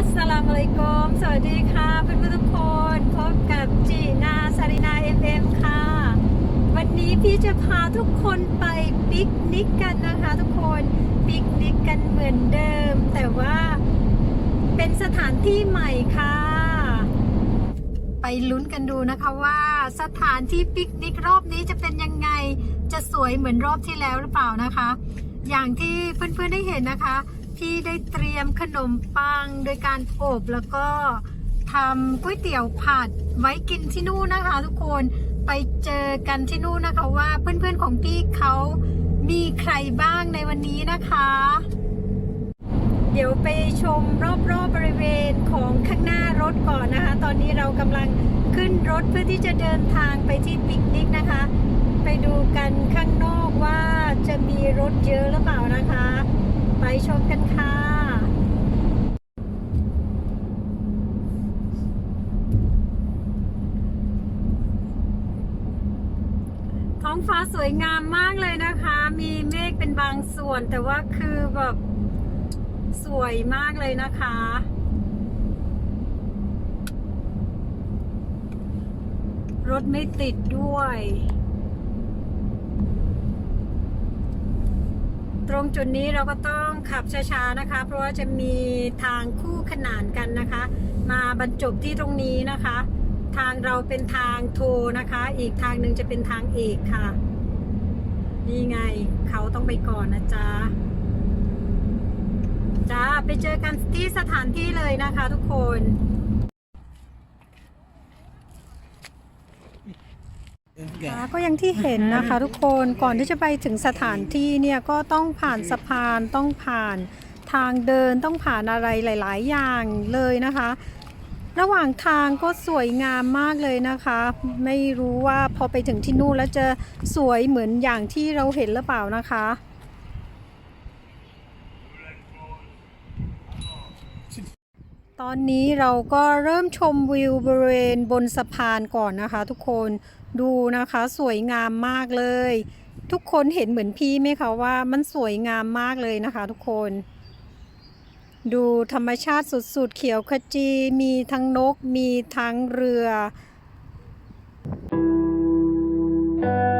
อัสสลามุอะลัยกุมสวัสดีค่ะเพื่อนๆทุกคนพบกับจีนาซารินาเอ็มเอ็มค่ะ วันนี้พี่จะพาทุกคนไปปิกนิกกันนะคะทุกคนปิกนิกกันเหมือนเดิม แต่ว่าเป็นสถานที่ใหม่ค่ะ ไปลุ้นกันดูนะคะว่าสถานที่ปิกนิกรอบนี้จะเป็นยังไงจะสวยเหมือนรอบที่แล้วหรือเปล่านะคะ อย่างที่เพื่อนๆได้เห็นนะคะ พี่ได้เตรียมขนมปังโดยการอบแล้วก็ทำก๋วยเตี๋ยวผัดไว้กินที่นู่นนะคะทุกคนไปเจอกันที่นู่นนะคะว่าเพื่อนๆของพี่เขามีใครบ้างในวันนี้นะคะ เดี๋ยวไปชมรอบๆบริเวณของข้างหน้ารถก่อนนะคะ ตอนนี้เรากำลังขึ้นรถเพื่อที่จะเดินทางไปที่ปิกนิกนะคะ ไปดูกันข้างนอกว่าจะมีรถเยอะหรือเปล่า ชมกันค่ะท้องฟ้าสวยงามมากเลยนะคะ มีเมฆเป็นบางส่วน แต่ว่าคือแบบสวยมากเลยนะคะรถไม่ติดด้วย ตรงจุดนี้เราก็ต้องขับช้าๆนะคะ เพราะว่าจะมีทางคู่ขนานกันนะคะ มาบรรจบที่ตรงนี้นะคะ ทางเราเป็นทางโทนะคะ อีกทางหนึ่งจะเป็นทางเอกค่ะ นี่ไงเขาต้องไปก่อนนะจ๊ะจ้าไปเจอกันที่สถานที่เลยนะคะทุกคน ค่ะ ก็อย่างที่เห็นนะคะ ทุกคนก่อนที่จะไปถึงสถานที่เนี่ยก็ต้องผ่านสะพานต้องผ่านทางเดินต้องผ่านอะไรหลาย ๆ อย่างเลยนะคะ ระหว่างทางก็สวยงามมากเลยนะคะ ไม่รู้ว่าพอไปถึงที่นู่นแล้วจะสวยเหมือนอย่างที่เราเห็นหรือเปล่านะคะ ตอนนี้เราก็เริ่มชมวิวบริเวณบนสะพานก่อนนะคะ ทุกคนดูนะคะสวยงามมากเลย ทุกคนเห็นเหมือนพี่ไหมคะว่ามันสวยงามมากเลยนะคะ ทุกคน ดูธรรมชาติสุดๆเขียวขจีมีทั้งนกมีทั้งเรือ Take me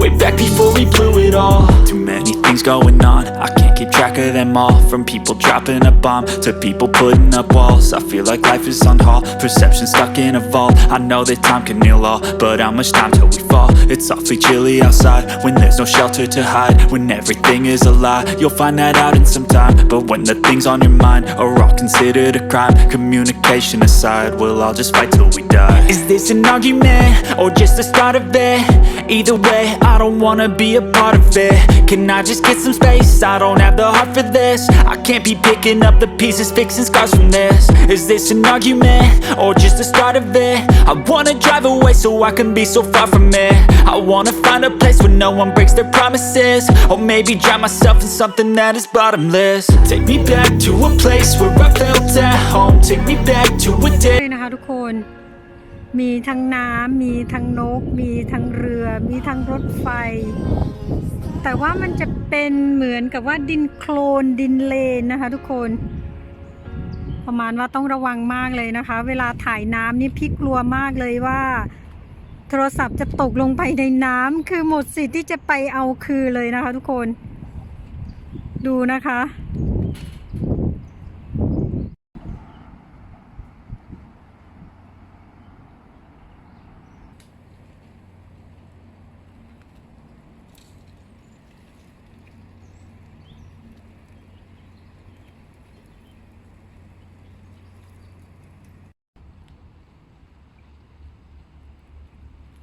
Way back before we blew it all. Too many things going on. I can't keep track of them all. From people dropping a bomb To people putting up walls. I feel like life is on hold. Perception stuck in a vault. I know that time can heal all But how much time till we It's awfully chilly outside When there's no shelter to hide When everything is a lie You'll find that out in some time But when the things on your mind Are all considered a crime Communication aside We'll all just fight till we die Is this an argument? Or just the start of it? Either way, I don't wanna be a part of it Can I just get some space? I don't have the heart for this I can't be picking up the pieces, fixing scars from this Is this an argument? Or just the start of it? I wanna drive away so I can be so far from it I wanna find a place where no one breaks their promises Or maybe drown myself in something that is bottomless Take me back to a place where I felt at home Take me back to a day นะคะทุกคน มีทั้งน้ำมีทั้งนก มีทั้งเรือ มีทั้งรถไฟ แต่ว่ามันจะเป็นเหมือนกับว่าดินโคลนดินเลนนะคะทุกคน ประมาณว่าต้องระวังมากเลยนะคะ เวลาถ่ายน้ำนี่พี่กลัวมากเลยว่า โทรศัพท์จะตกลงไปในน้ำคือหมดสิทธิ์ที่จะไปเอาคืนเลยนะคะทุกคน ดูนะคะ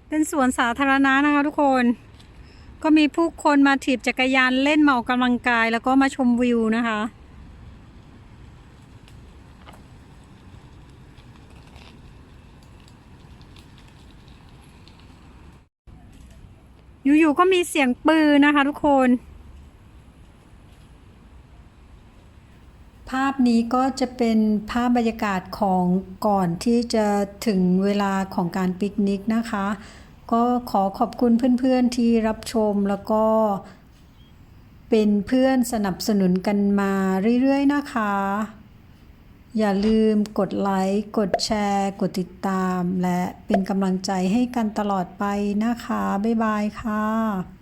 เป็นสวนสาธารณะนะคะทุกคน ก็มีผู้คนมาถีบจักรยานเล่นเมากำลังกาย แล้วก็มาชมวิวนะคะ อยู่ๆก็มีเสียงปืนนะคะทุกคน ภาพนี้ก็จะเป็นภาพบรรยากาศของก่อนที่จะถึงเวลาของการปิกนิกนะคะ ก็ขอขอบคุณเพื่อนๆที่รับชมแล้วก็เป็นเพื่อนสนับสนุนกันมาเรื่อยๆนะคะ อย่าลืมกดไลค์ กดแชร์ กดติดตาม และเป็นกำลังใจให้กันตลอดไปนะคะ บ๊ายบายค่ะ